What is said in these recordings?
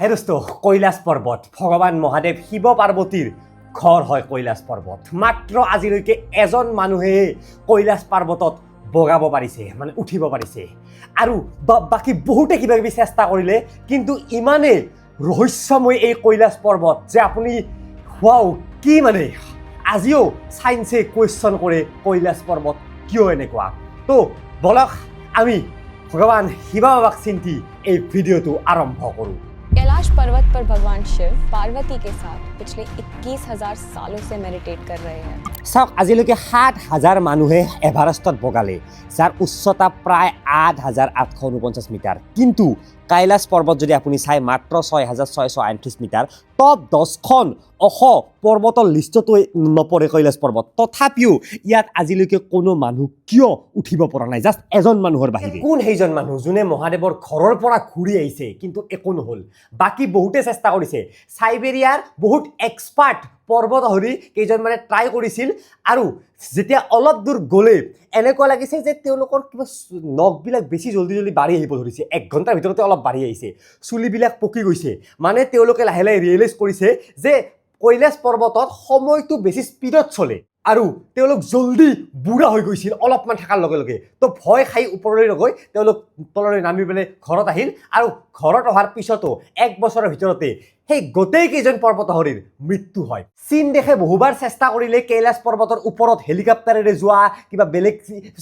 হে দোস্ত কৈলাশ পৰ্বত। ভগৱান মহাদেৱ শিৱ পাৰ্বতীৰ ঘৰ হয় কৈলাশ পৰ্বত। মাত্ৰ আজিলৈকে এজন মানুহে কৈলাশ পৰ্বতত বগাব পাৰিছে মানে উঠিব পাৰিছে। আৰু বাকী বহুতে কিবা কিবি চেষ্টা কৰিলে, কিন্তু ইমানেই ৰহস্যময় এই কৈলাশ পৰ্বত যে আপুনি হোৱাও কি মানে? আজিও চাইন্সে কুৱেশ্যন কৰে কৈলাশ পৰ্বত কিয় এনেকুৱা? তো, বলক, আমি ভগৱান শিৱ বাবাক চিন্তি এই ভিডিঅ'টো আৰম্ভ কৰোঁ। कैलाश पर्वत पर भगवान शिव पार्वती के साथ पिछले 21,000 सालों से मेडिटेट कर रहे हैं চাওক আজিলৈকে সাত হাজাৰ মানুহে এভাৰেষ্টত বগালে যাৰ উচ্চতা প্ৰায় আঠ হাজাৰ আঠশ ঊনপঞ্চাছ মিটাৰ কিন্তু কৈলাশ পৰ্বত যদি আপুনি চাই মাত্ৰ ছয় হাজাৰ ছয়শো আঠত্ৰিছ মিটাৰ, টপ দহখন অশ পৰ্বতৰ লিষ্টতো নপৰে কৈলাশ পৰ্বত। তথাপিও ইয়াত আজিলৈকে কোনো মানুহ কিয় উঠিব পৰা নাই? জাষ্ট এজন মানুহৰ বাহিৰে। কোন সেইজন মানুহ যোনে মহাদেৱৰ ঘৰৰ পৰা ঘূৰি আহিছে, কিন্তু একো নহ'ল। বাকী বহুতে চেষ্টা কৰিছে। চাইবেৰিয়াৰ বহুত এক্সপাৰ্ট পৰ্বতাৰোহী কেইজনমানে ট্ৰাই কৰিছিল। আৰু যেতিয়া অলপ দূৰ গ'লে, এনেকুৱা লাগিছে যে তেওঁলোকৰ কিবা নখবিলাক বেছি জল্দি জল্দি বাঢ়ি আহিব ধৰিছে। এক ঘণ্টাৰ ভিতৰতে অলপ বাঢ়ি আহিছে। চুলিবিলাক পকি গৈছে। মানে তেওঁলোকে লাহে লাহে ৰিয়েলাইজ কৰিছে যে কৈলাশ পৰ্বতত সময়টো বেছি স্পীডত চলে। আৰু তেওঁলোক জল্দি বুঢ়া হৈ গৈছিল অলপমান থকাৰ লগে লগে। তো ভয় খাই ওপৰলৈ নগৈ, তেওঁলোক তললৈ নামি পেলাই ঘৰত আহিল। আৰু ঘৰত অহাৰ পিছতো এক বছৰৰ ভিতৰতে সেই গোটেই কেইজন পৰ্বতাৰোহীৰ মৃত্যু হয়। চীন দেশে বহুবাৰ চেষ্টা কৰিলে কৈলাশ পৰ্বতৰ ওপৰত হেলিকপ্টাৰেৰে যোৱা, কিবা বেলেগ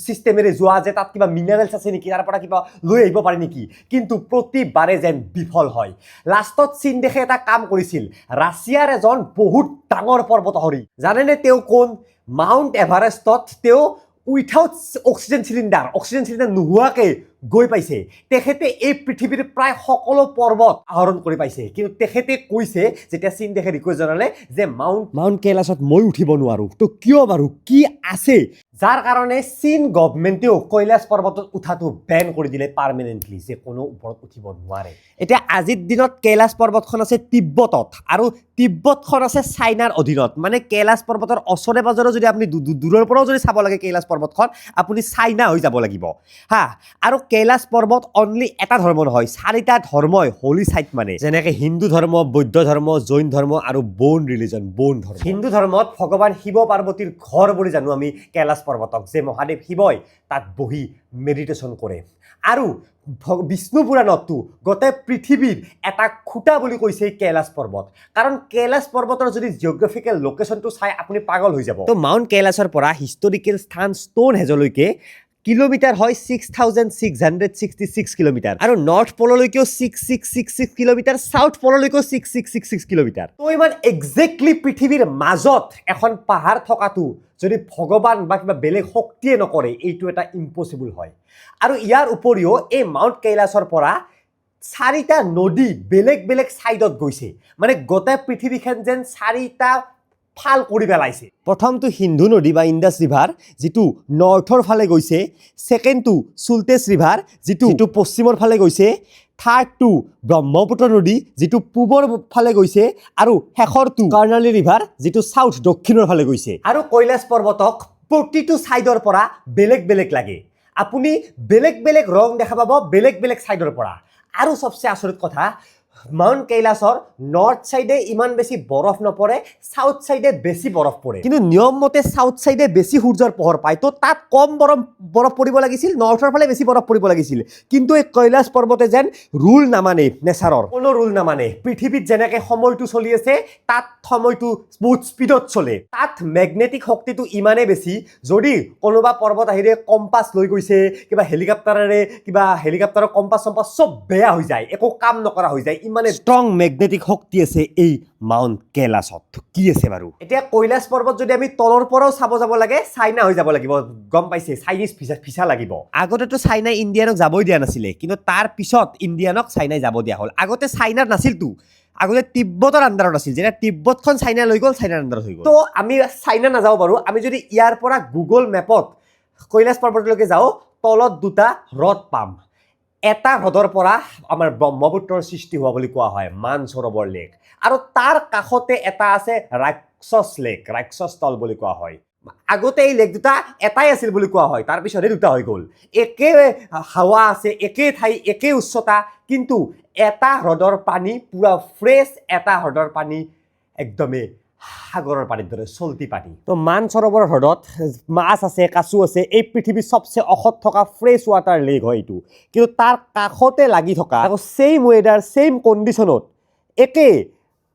ছিষ্টেমেৰে যোৱা যে তাত কিবা মিনাৰেলছ আছে নেকি, তাৰ পৰা কিবা লৈ আহিব পাৰি নেকি। কিন্তু প্ৰতিবাৰে যেন বিফল হয়। লাষ্টত চীন দেশে এটা কাম কৰিছিল। ৰাছিয়াৰ এজন বহুত ডাঙৰ পৰ্বতাৰোহী জানেনে তেওঁ কোন? মাউণ্ট এভাৰেষ্টত তেওঁ without oxygen cylinder oxygen cylinder নোহোৱাকৈ গৈ পাইছে। তেখেতে এই পৃথিৱীৰ প্ৰায় সকলো পৰ্বত আহৰণ কৰি পাইছে। কিন্তু তেখেতে কৈছে, যেতিয়া চীন দেশে ৰিকুৱেষ্ট জনালে যে মাউণ্ট মাউণ্ট কৈলাশত মই উঠিব নোৱাৰোঁ। তো কিয় বাৰু? কি আছে? যাৰ কাৰণে চীন গভমেণ্টেও কৈলাশ পৰ্বতত উঠাটো বেন কৰি দিলে পাৰ্মানেণ্টলি যে কোনো ওপৰত উঠিব নোৱাৰে। এতিয়া আজিৰ দিনত কৈলাশ পৰ্বতখন আছে তিব্বতত আৰু তিব্বতখন আছে চাইনাৰ অধীনত। মানে কৈলাশ পৰ্বতৰ ওচৰে পাজৰে যদি আপুনি দূৰৰ পৰাও যদি চাব লাগে কৈলাশ পৰ্বতখন, আপুনি চাইনা হৈ যাব লাগিব। হা, আৰু কৈলাশ পৰ্বত অনলি এটা ধৰ্ম নহয়, চাৰিটা ধৰ্মই হলি চাইট মানে। যেনেকে হিন্দু ধৰ্ম, বৌদ্ধ ধৰ্ম, জৈন ধৰ্ম আৰু বৌন ৰিলিজন বৌন ধৰ্ম। হিন্দু ধৰ্মত ভগৱান শিৱ পাৰ্বতীৰ ঘৰ বুলি জানো আমি, কৈলাশ পৰ্বতক যে মহাদেৱ শিৱই তাত বহি মেডিটেশ্যন কৰে। আৰু বিষ্ণু পুৰাণতো গোটেই পৃথিৱীৰ এটা খুঁটা বুলি কৈছে কৈলাশ পৰ্বত। কাৰণ কৈলাশ পৰ্বতৰ যদি জিঅ'গ্ৰাফিকেল লোকেশ্যনটো চাই আপুনি পাগল হৈ যাব। তো মাউণ্ট কৈলাশৰ পৰা হিষ্টৰিকেল স্থান ষ্টোন হেজলৈকে কিলোমিটাৰ হয় six thousand six hundred sixty six kilometre আৰু north পললৈকেও six six six six kilometre south পললৈকেও six six six six kilometre তো ইমান একজেক্টলি পৃথিৱীৰ মাজত এখন পাহাৰ থকাটো যদি ভগৱান বা কিবা বেলেগ শক্তিয়ে নকৰে, এইটো এটা ইম্পচিবল হয়। আৰু ইয়াৰ উপৰিও এই মাউণ্ট কৈলাশৰ পৰা চাৰিটা নদী বেলেগ বেলেগ ছাইডত গৈছে। মানে গোটেই পৃথিৱীখন যেন চাৰিটা ফাল কৰি পেলাইছে। প্ৰথমটো সিন্ধু নদী বা ইণ্ডাছ ৰিভাৰ যিটো নৰ্থৰ ফালে গৈছে। ছেকেণ্ডটো চুলটেছ ৰিভাৰ যিটো যিটো পশ্চিমৰ ফালে গৈছে। থাৰ্ডটো ব্ৰহ্মপুত্ৰ নদী যিটো পূবৰ ফালে গৈছে। আৰু শেষৰটো কৰ্ণালী ৰিভাৰ যিটো চাউথ দক্ষিণৰ ফালে গৈছে। আৰু কৈলাশ পৰ্বতক প্ৰতিটো ছাইডৰ পৰা বেলেগ বেলেগ লাগে। আপুনি বেলেগ বেলেগ ৰং দেখা পাব বেলেগ বেলেগ ছাইডৰ পৰা। আৰু চবচে আচৰিত কথা মাউণ্ট কৈলাশৰ নৰ্থ ছাইডে ইমান বেছি বৰফ নপৰে চাউথ ছাইডে বেছি বৰফ পৰে। কিন্তু নিয়ম মতে চাউথ ছাইডে বেছি সূৰ্যৰ পোহৰ পায়। তো তাত কম বৰফ বৰফ পৰিব লাগিছিল নৰ্থৰ ফালে বেছি বৰফ পৰিব লাগিছিল। কিন্তু এই কৈলাশ পৰ্বতে যেন ৰুল নামানে নেচাৰৰ। কোনো ৰুল নামানে পৃথিৱীত যেনেকৈ সময়টো চলি আছে তাত সময়টো বহুত স্পীডত চলে। তাত মেগনেটিক শক্তিটো ইমানেই বেছি যদি কোনোবা পৰ্বত আহিলে কম্পাছ লৈ গৈছে কিবা হেলিকপ্টাৰেৰে কিবা হেলিকপ্টাৰৰ কম্পাছ চম্পাছ চব বেয়া হৈ যায় একো কাম নকৰা হৈ যায়। ইমানে ষ্ট্ৰং মেগনেটিক শক্তি আছে এই মাউণ্ট কৈলাশত কি আছে বাৰু? এতিয়া কৈলাশ পৰ্বত যদি আমি তলৰ পৰাও চাব যাব লাগে চাইনা হৈ যাব লাগিব। গম পাইছে চাইনিজ ভিছা ভিছা লাগিব। আগতেতো চাইনাই ইণ্ডিয়ানক যাবই দিয়া নাছিলে কিন্তু তাৰ পিছত ইণ্ডিয়ানক চাইনাই যাব দিয়া হ'ল। আগতে চাইনাৰ নাছিলতো। আগতে তিব্বতৰ আণ্ডাৰত আছিল। যেতিয়া তিব্বতখন চাইনা লৈ গ'ল চাইনাৰ আণ্ডাৰত হৈ গ'ল। তো আমি চাইনা নাযাব পাৰোঁ আমি যদি ইয়াৰ পৰা গুগল মেপত কৈলাশ পৰ্বতলৈকে যাওঁ তলত দুটা হ্ৰদ পাম। এটা হ্ৰদৰ পৰা আমাৰ ব্ৰহ্মপুত্ৰৰ সৃষ্টি হোৱা বুলি কোৱা হয়, মানসৰোবৰ লেক। আৰু তাৰ কাষতে এটা আছে ৰাক্ষস লেক ৰাক্ষস তল বুলি কোৱা হয়। আগতে এই লেক দুটা এটাই আছিল বুলি কোৱা হয় তাৰপিছতহে দুটা হৈ গ'ল। একে হাৱা আছে, একে ঠাই, একে উচ্চতা, কিন্তু এটা হ্ৰদৰ পানী, পূৰা ফ্ৰেছ এটা হ্ৰদৰ পানী, একদমেই সাগৰৰ পানীৰ দৰে চলতি পানী। তো মানসৰোবৰ হ্ৰদত মাছ আছে কাছু আছে এই পৃথিৱীৰ চবচে অসত থকা ফ্ৰেছ ৱাটাৰ লেক হয় এইটো। কিন্তু তাৰ কাষতে লাগি থকা আকৌ ছেইম ৱেডাৰ ছেইম কণ্ডিশ্যনত একেই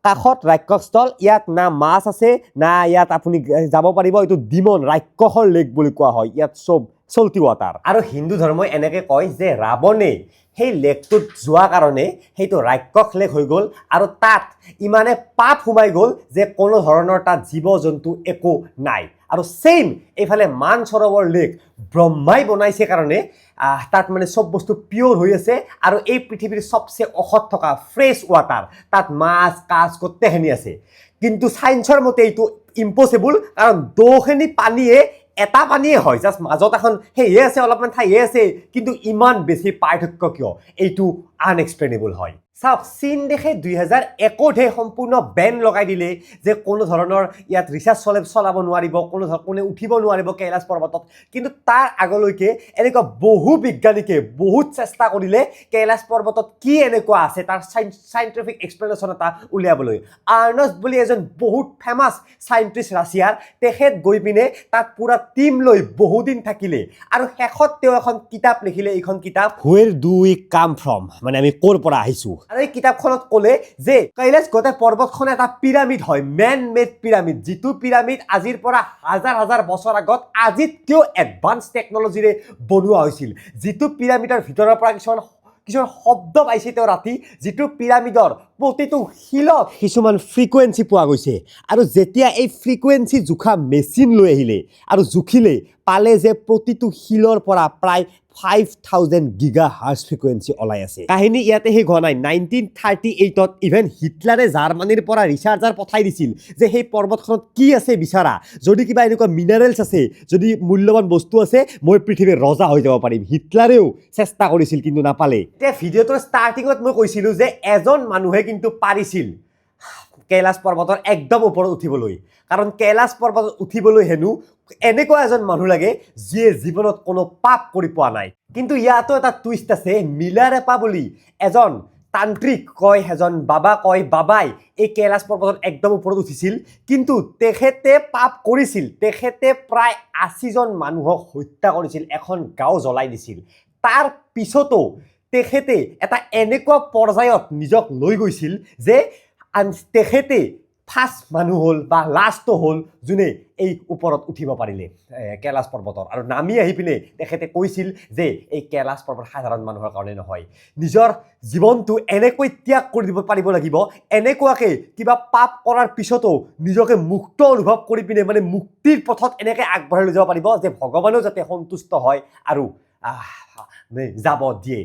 কাষত ৰাক্ষসস্থল ইয়াত না মাছ আছে না ইয়াত আপুনি যাব পাৰিব এইটো ডিমন ৰাক্ষসৰ লেক বুলি কোৱা হয় ইয়াত চব চলতি ৱাটাৰ আৰু হিন্দু ধৰ্মই এনেকৈ কয় যে ৰাৱণে সেই লেকটোত যোৱা কাৰণে সেইটো ৰাক্ষস লেক হৈ গ'ল আৰু তাত ইমানে পাপ সোমাই গ'ল যে কোনো ধৰণৰ তাত জীৱ জন্তু একো নাই। আৰু ছেইম এইফালে মানসৰোবৰ লেক ব্ৰহ্মাই বনাইছে কাৰণে তাত মানে চব বস্তু পিয়'ৰ হৈ আছে আৰু এই পৃথিৱীৰ চবচে অসত থকা ফ্ৰেছ ৱাটাৰ তাত মাছ, কাছ গোটেইখিনি আছে। কিন্তু ছায়েন্সৰ মতে এইটো ইম্পচিবল কাৰণ দখিনি পানীয়ে এটা পানীয়ে হয় জাষ্ট মাজত এখন সেয়ে আছে অলপমান ঠাইয়ে আছে কিন্তু ইমান বেছি পাৰ্থক্য কিয়? এইটো আনএক্সপ্লেনেবল হয়। চাওক, চীন দেশে দুহেজাৰ একতহে সম্পূৰ্ণ বেন লগাই দিলে যে কোনো ধৰণৰ ইয়াত ৰিচাৰ্জ চলে, চলাব নোৱাৰিব, কোনো ধৰ, কোনে উঠিব নোৱাৰিব কৈলাশ পৰ্বতত। কিন্তু তাৰ আগলৈকে এনেকুৱা বহু বিজ্ঞানীকে বহুত চেষ্টা কৰিলে কৈলাশ পৰ্বতত কি এনেকুৱা আছে, তাৰ চাইণ্টিফিক এক্সপ্লেনেশ্যন এটা উলিয়াবলৈ। আৰ্নষ্ট বুলি এজন বহুত ফেমাছ চাইণ্টিষ্ট ৰাছিয়াৰ, তেখেত গৈ পিনে তাত পূৰা টিম লৈ বহুদিন থাকিলে। আৰু শেষত তেওঁ এখন কিতাপ লিখিলে, এইখন কিতাপ where do we come from মানে আমি ক'ৰ পৰা আহিছোঁ? আৰু এই কিতাপখনত ক'লে যে কৈলাশ গোটেই পৰ্বতখন এটা পিৰামিড হয় মেন মেড পিৰামিড, যিটো পিৰামিড আজিৰ পৰা হাজাৰ হাজাৰ বছৰ আগত আজিতকৈও এডভান্স টেকনলজিৰে বনোৱা হৈছিল? যিটো পিৰামিডৰ ভিতৰৰ পৰা কিছুমান কিছুমান শব্দ পাইছে তেওঁ ৰাতি, যিটো পিৰামিডৰ প্ৰতিটো শিলত কিছুমান ফ্ৰিকুৱেঞ্চি পোৱা গৈছে। আৰু যেতিয়া এই ফ্ৰিকুৱেঞ্চি জোখা মেচিন লৈ আহিলে আৰু জুখিলে পালে যে প্ৰতিটো শিলৰ পৰা প্ৰায় five thousand gigahertz frequency ওলাই আছে। কাহিনী ইয়াতে শেষ হোৱা নাই। নাইনটিন থাৰ্টি এইটত ইভেন হিটলাৰে জাৰ্মানীৰ পৰা ৰিচাৰ্জাৰ পঠাই দিছিল যে সেই পৰ্বতখনত কি আছে বিচাৰা। যদি কিবা এনেকুৱা মিনাৰেলছ আছে যদি মূল্যৱান বস্তু আছে মই পৃথিৱীৰ ৰজা হৈ যাব পাৰিম। হিটলাৰেও চেষ্টা কৰিছিল কিন্তু নাপালে। এতিয়া ভিডিঅ'টোৰ ষ্টাৰ্টিঙত মই কৈছিলোঁ যে এজন মানুহে কিন্তু পাৰিছিল। কৈলাশ পৰ্বতৰ একদম ওপৰত উঠিবলৈ। কাৰণ কৈলাশ পৰ্বতত উঠিবলৈ হেনো এনেকুৱা এজন মানুহ লাগে, যিয়ে জীৱনত কোনো পাপ কৰি পোৱা নাই। কিন্তু ইয়াতো এটা টুইষ্ট আছে, মিলাৰেপা বুলি এজন তান্ত্ৰিক কয়, এজন বাবা কয়, বাবাই, এই কৈলাশ পৰ্বতত একদম ওপৰত উঠিছিল, কিন্তু তেখেতে পাপ কৰিছিল। তেখেতে প্ৰায় আশীজন মানুহক হত্যা কৰিছিল, এখন গাঁও জ্বলাই দিছিল। তাৰ পিছতো তেখেতে এটা এনেকুৱা পৰ্যায়ত নিজক লৈ গৈছিল যে তেখেতে ফাৰ্ষ্ট মানুহ হ'ল বা লাষ্ট হ'ল যোনে এই ওপৰত উঠিব পাৰিলে এ, কৈলাশ পৰ্বতৰ। আৰু নামি আহি পিনে তেখেতে কৈছিল যে এই কৈলাশ পৰ্বত সাধাৰণ মানুহৰ কাৰণে নহয়। নিজৰ জীৱনটো এনেকৈ ত্যাগ কৰি দিব পাৰিব লাগিব এনেকুৱাকৈ কিবা পাপ কৰাৰ পিছতো নিজকে মুক্ত অনুভৱ কৰি পিনে মানে মুক্তিৰ পথত এনেকৈ আগবঢ়াই লৈ যাব পাৰিব যে ভগৱানেও যাতে সন্তুষ্ট হয় আৰু যাব দিয়ে।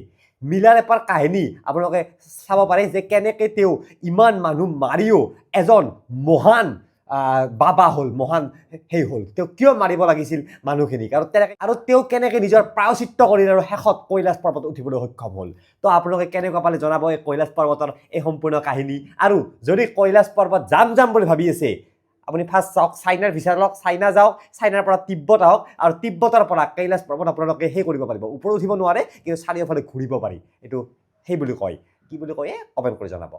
মিলাৰ এপাৰ কাহিনী আপোনালোকে চাব পাৰে যে কেনেকৈ তেওঁ ইমান মানুহ মাৰিও এজন মহান বাবা হ'ল, মহান সেই হ'ল। তেওঁ কিয় মাৰিব লাগিছিল মানুহখিনিক? আৰু তেনেকৈ আৰু তেওঁ কেনেকৈ নিজৰ প্ৰায়চিত্ৰ কৰিলে আৰু শেষত কৈলাশ পৰ্বত উঠিবলৈ সক্ষম হ'ল? তো আপোনালোকে কেনেকুৱা পালে জনাব এই কৈলাশ পৰ্বতৰ এই সম্পূৰ্ণ কাহিনী? আৰু যদি কৈলাশ পৰ্বত যাম যাম বুলি ভাবি আছে আপুনি ফাৰ্ষ্ট চাওক, চাইনাৰ ভিছা লওক, চাইনা যাওক, চাইনাৰ পৰা তিব্বত আহক আৰু তিব্বতৰ পৰা কৈলাশ পৰ্বত আপোনালোকে সেই কৰিব পাৰিব। ওপৰত উঠিব নোৱাৰে, কিন্তু চাৰিওফালে ঘূৰিব পাৰি। এইটো সেই বুলি কয়। কি বুলি কয় কমেণ্ট কৰি জনাব।